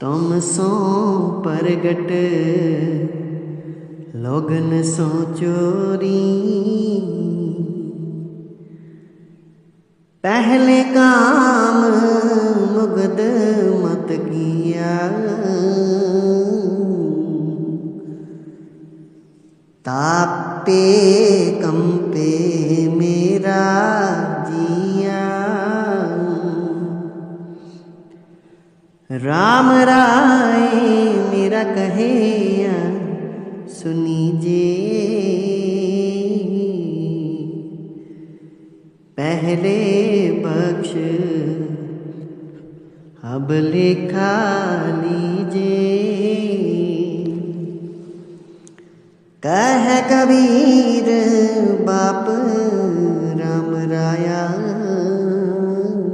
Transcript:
तुम सो प्रगट लोगन सो चोरी। पहले काम मुगद मत किया। तापे कंपे राम राय, मेरा कहे सुनीजे पहले बख्श, अब लिखा लीजे। कह कबीर, बाप राम राया।